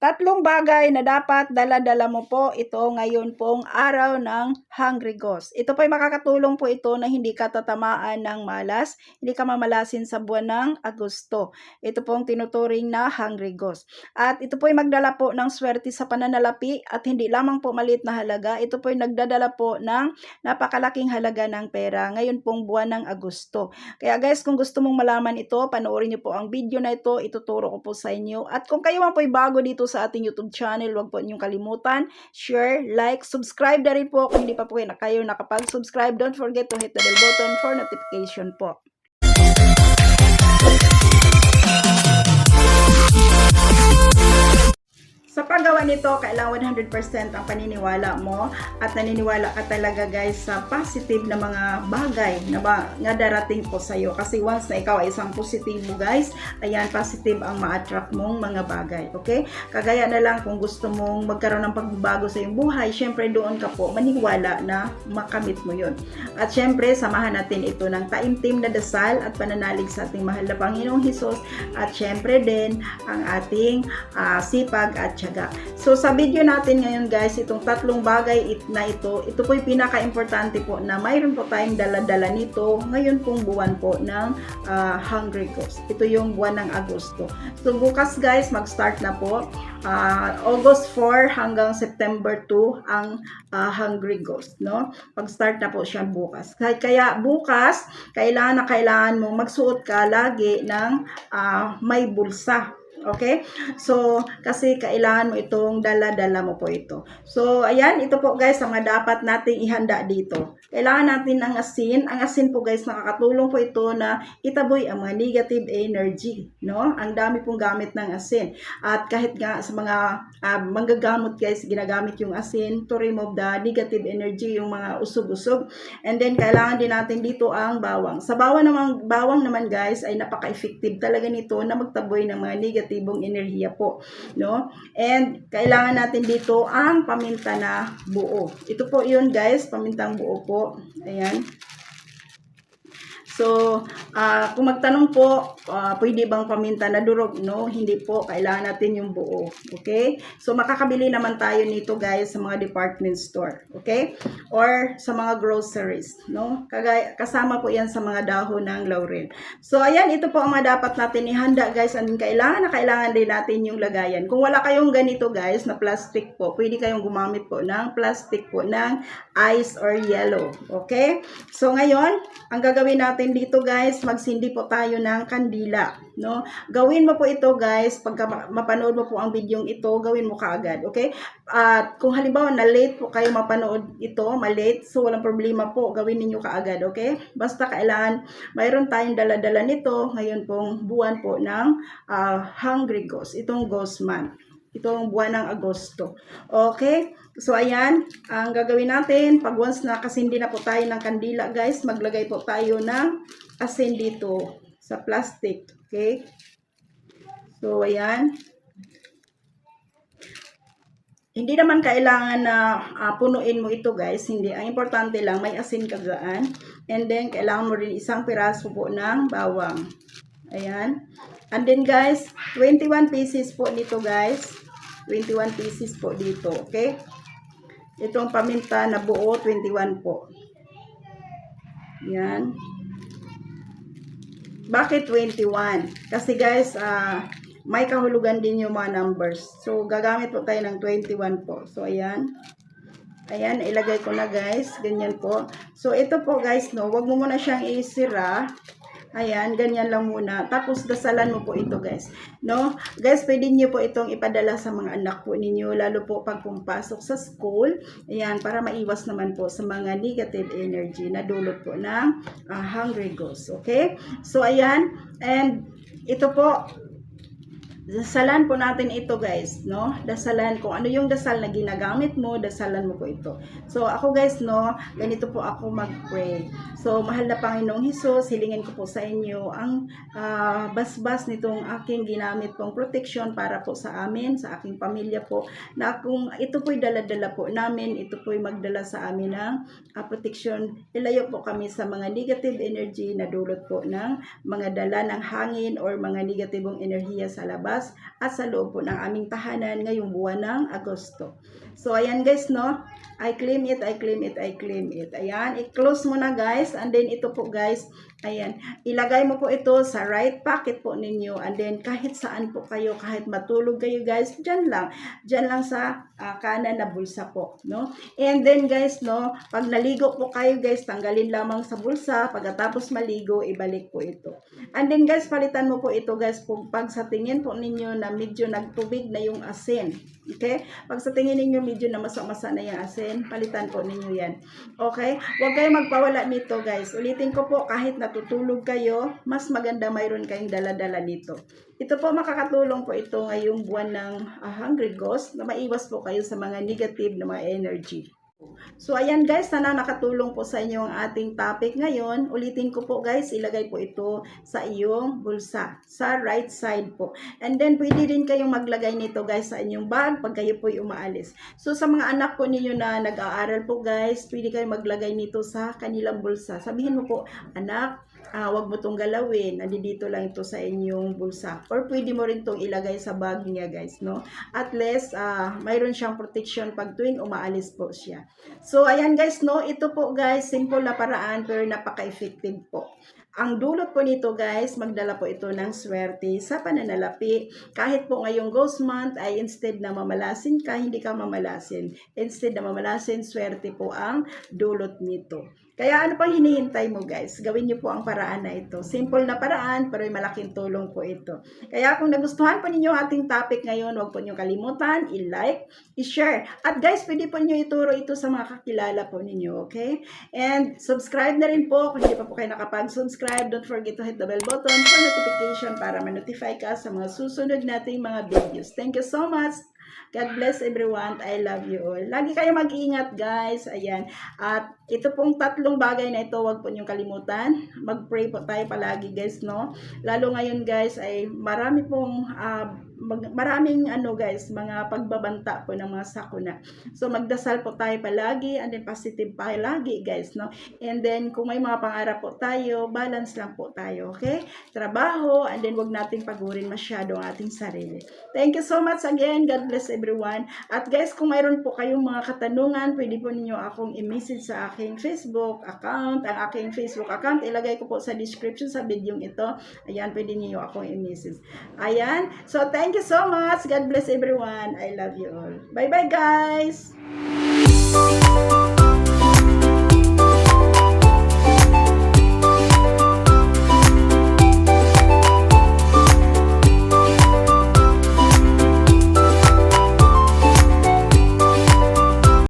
Tatlong bagay na dapat dala-dala mo po ito ngayon pong araw ng Hungry Ghost. Ito po ay makakatulong po ito na hindi ka tatamaan ng malas, hindi ka mamalasin sa buwan ng Agosto. Ito po ang tinuturing na Hungry Ghost. At ito po ay magdala po ng swerte sa pananalapi at hindi lamang po maliit na halaga. Ito po ay nagdadala po ng napakalaking halaga ng pera ngayon pong buwan ng Agosto. Kaya guys, kung gusto mong malaman ito, panoorin niyo po ang video na ito. Ituturo ko po sa inyo. At kung kayo man po ay bago dito sa ating YouTube channel, huwag po ninyong kalimutan, share, like, subscribe na rin po kung hindi pa po kayo, kayo nakapag-subscribe. Don't forget to hit the bell button for notification po. Sa paggawa nito, kailangan 100% ang paniniwala mo at naniniwala ka talaga guys sa positive na mga bagay na, ba, na darating po sa iyo. Kasi once na ikaw ay isang positibo guys, ayan, positive ang ma-attract mong mga bagay. Okay? Kagaya na lang kung gusto mong magkaroon ng pagbabago sa iyong buhay, syempre doon ka po maniwala na makamit mo yun. At syempre, samahan natin ito ng taimtim na dasal at pananalig sa ating mahal na Panginoong Hesus at syempre din ang ating ah, sipag at tiyaga. So sa video natin ngayon guys, itong tatlong bagay na ito, ito po yung pinaka-importante po na mayroon po tayong dala-dala nito ngayon pong buwan po ng ah, Hungry Ghost. Ito yung buwan ng Agosto. So bukas guys, mag-start na po. Ah, August 4 hanggang September 2 ang ah, Hungry Ghost, no? Pag-start na po siya bukas. Kaya, bukas, kailangan na kailangan mo magsuot ka lagi ng ah, may bulsa. Okay? So, kasi kailangan mo itong dala-dala mo po ito. So, ayan, ito po guys, ang dapat nating ihanda dito. Kailangan natin ng asin. Ang asin po guys, nakakatulong po ito na itaboy ang mga negative energy. No? Ang dami pong gamit ng asin. At kahit nga sa mga uh, manggagamot guys, ginagamit yung asin to remove the negative energy, yung mga usog-usog. And then, kailangan din natin dito ang bawang. Sa bawang naman, bawang naman guys, ay napaka-effective talaga nito na magtaboy ng mga negatibong enerhiya po. No? And, kailangan natin dito ang paminta na buo. Ito po yun guys, pamintang buo po. Ayan. So, ah kung magtanong po, ah, pwede bang paminta na durog? No, hindi po. Kailangan natin yung buo. Okay? So, makakabili naman tayo nito guys sa mga department store. Okay? Or sa mga groceries. No? Kagaya, kasama po yan sa mga dahon ng laurel. So, ayan, ito po ang mga dapat natin ihanda guys. And kailangan na kailangan din natin yung lagayan. Kung wala kayong ganito guys, na plastic po, pwede kayong gumamit po ng plastic po ng ice or yellow. Okay? So, ngayon, ang gagawin natin dito guys, magsindi po tayo ng kandila, no? Gawin mo po ito guys, pagka ma- mapanood mo po ang video ito, gawin mo kaagad, okay? At kung halimbawa na late po kayo mapanood ito, malate, so walang problema po, gawin ninyo kaagad, okay? Basta kailangan, mayroon tayong dala-dala nito, ngayon pong buwan po ng ah, Hungry Ghost, itong Ghost Month itong buwan ng Agosto. Okay? So, ayan. Ang gagawin natin, pag once na kasindi na po tayo ng kandila, guys, maglagay po tayo ng asin dito sa plastic. Okay? So, ayan. Hindi naman kailangan na ah, punuin mo ito, guys. Hindi. Ang importante lang, may asin ka. And then, kailangan mo rin isang piraso po ng bawang. Ayan. And then guys, 21 pieces po dito guys. 21 pieces po dito. Okay? Itong paminta na buo, 21 po. Yan. Bakit 21? Kasi guys, ah may kahulugan din yung mga numbers. So, gagamit po tayo ng 21 po. So, ayan. Ayan, ilagay ko na guys. Ganyan po. So, ito po guys, no. Huwag mo muna siyang isira. Ayan, ganyan lang muna. Tapos, dasalan mo po ito, guys. No? Guys, pwede niyo po itong ipadala sa mga anak po ninyo, lalo po pag pumpasok sa school. Ayan, para maiwas naman po sa mga negative energy na dulot po ng ah, hungry ghost. Okay? So, ayan. And, ito po, dasalan po natin ito guys, no? Dasalan kung ano yung dasal na ginagamit mo, dasalan mo po ito. So ako guys, no, ganito po ako mag-pray. So mahal na Panginoong Hesus, hilingin ko po sa inyo ang ah, basbas nitong aking ginamit pong protection para po sa amin, sa aking pamilya po, na kung ito po'y dala-dala po namin, ito po'y magdala sa amin ng ah, protection. Ilayo po kami sa mga negative energy na dulot po ng mga dala ng hangin or mga negatibong enerhiya sa labas labas at sa loob po ng aming tahanan ngayong buwan ng Agosto. So, ayan guys, no? I claim it, I claim it, I claim it. Ayan, i-close mo na guys. And then ito po guys, ayan, ilagay mo po ito sa right pocket po ninyo. And then kahit saan po kayo, kahit matulog kayo guys, dyan lang. Dyan lang sa ah, kanan na bulsa po, no? And then guys, no, pag naligo po kayo guys, tanggalin lamang sa bulsa. Pagkatapos maligo, ibalik po ito. And then guys, palitan mo po ito guys, pag sa tingin po ninyo na medyo nagtubig na yung asin. Okay? Pag sa tingin ninyo medyo na masa-masa na yung asin, palitan po ninyo yan. Okay? Huwag kayong magpawala nito guys. Ulitin ko po, kahit natutulog kayo, mas maganda mayroon kayong dala-dala nito. Ito po makakatulong po ito ngayong buwan ng ah, Hungry Ghost na maiwas po kayo sa mga negative na mga energy. So ayan guys, sana nakatulong po sa inyo ang ating topic ngayon. Ulitin ko po guys, ilagay po ito sa iyong bulsa, sa right side po. And then pwede rin kayong maglagay nito guys sa inyong bag pag kayo po umaalis. So sa mga anak po ninyo na nag-aaral po guys, pwede kayong maglagay nito sa kanilang bulsa. Sabihin mo po, anak, ah, wag mo tong galawin, nandito lang ito sa inyong bulsa. Or pwede mo rin tong ilagay sa bag niya guys, no? At least, ah, mayroon siyang protection pag tuwing umaalis po siya. So, ayan guys, no? Ito po guys, simple na paraan pero napaka-effective po. Ang dulot po nito guys, magdala po ito ng swerte sa pananalapi. Kahit po ngayong ghost month ay instead na mamalasin ka, hindi ka mamalasin. Instead na mamalasin, swerte po ang dulot nito. Kaya ano pang hinihintay mo guys? Gawin niyo po ang paraan na ito. Simple na paraan pero may malaking tulong po ito. Kaya kung nagustuhan po ninyo ating topic ngayon, huwag po niyo kalimutan, i-like, i-share. At guys, pwede po niyo ituro ito sa mga kakilala po ninyo, okay? And subscribe na rin po kung hindi pa po kayo nakapag-subscribe. Don't forget to hit the bell button for notification para ma-notify ka sa mga susunod nating mga videos. Thank you so much! God bless everyone. I love you all. Lagi kayo mag-iingat, guys. Ayan. At ito pong tatlong bagay na ito, wag po niyong kalimutan. Mag-pray po tayo palagi, guys, no? Lalo ngayon, guys, ay marami pong ah, mag- maraming ano guys, mga pagbabanta po ng mga sakuna. So magdasal po tayo palagi and then positive palagi guys, no? And then kung may mga pangarap po tayo, balance lang po tayo, okay? Trabaho and then wag nating pagurin masyado ang ating sarili. Thank you so much again. God bless everyone. At guys, kung mayroon po kayong mga katanungan, pwede po ninyo akong i-message sa aking Facebook account. Ang aking Facebook account, ilagay ko po sa description sa video ito. Ayan, pwede niyo akong i-message. Ayan. So, thank you so much. God bless everyone. I love you all. Bye-bye, guys!